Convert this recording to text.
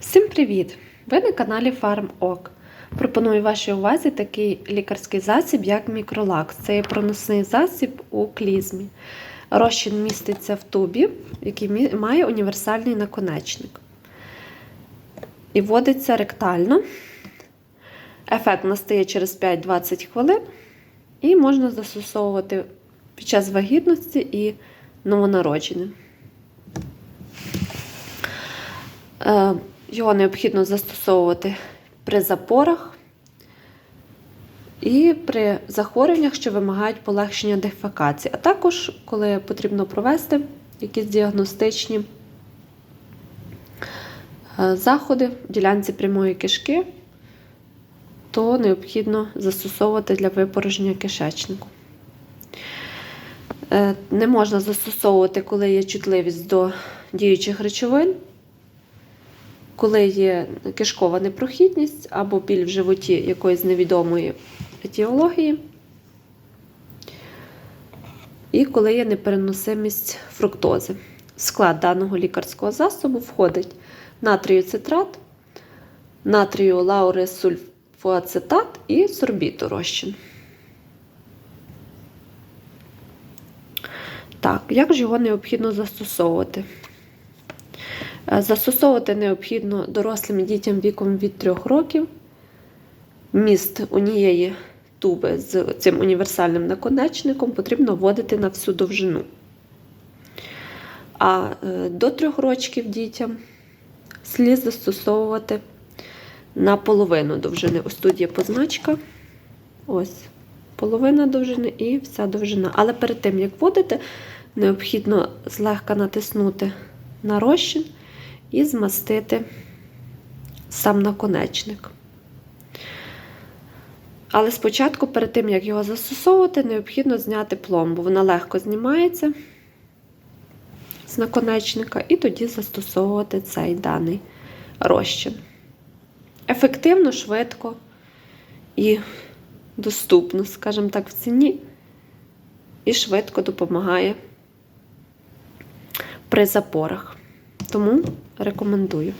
Всім привіт! Ви на каналі FarmOk. Пропоную вашій увазі такий лікарський засіб, як мікролакс. Це є проносний засіб у клізмі. Розчин міститься в тубі, який має універсальний наконечник. І вводиться ректально. Ефект настає через 5-20 хвилин. І можна застосовувати під час вагітності і новонародженим. Його необхідно застосовувати при запорах і при захворюваннях, що вимагають полегшення дефекації, а також коли потрібно провести якісь діагностичні е, заходи в ділянці прямої кишки, то необхідно застосовувати для випорожнення кишечнику. Е, Не можна застосовувати, коли є чутливість до діючих речовин коли є кишкова непрохідність або біль в животі якоїсь невідомої етіології, і коли є непереносимість фруктози. В склад даного лікарського засобу входить натрію цитрат, натрію лауресульфоацетат і сорбіту розчин. Так, як ж його необхідно застосовувати? Е, Застосовувати необхідно дорослим дітям віком від 3 років. Міст однієї туби з цим універсальним наконечником потрібно вводити на всю довжину. А е, до 3 років дітям слід застосовувати на половину довжини. Ось тут є позначка. Ось половина довжини і вся довжина. Але перед тим, як вводити, необхідно злегка натиснути на розчин і змастити сам наконечник. Але спочатку, перед тим, як його застосовувати, необхідно зняти пломбу. Вона легко знімається з наконечника, і тоді застосовувати цей даний розчин. Ефективно, швидко і доступно, скажімо так, в ціні, і швидко допомагає при запорах. Тому рекомендую.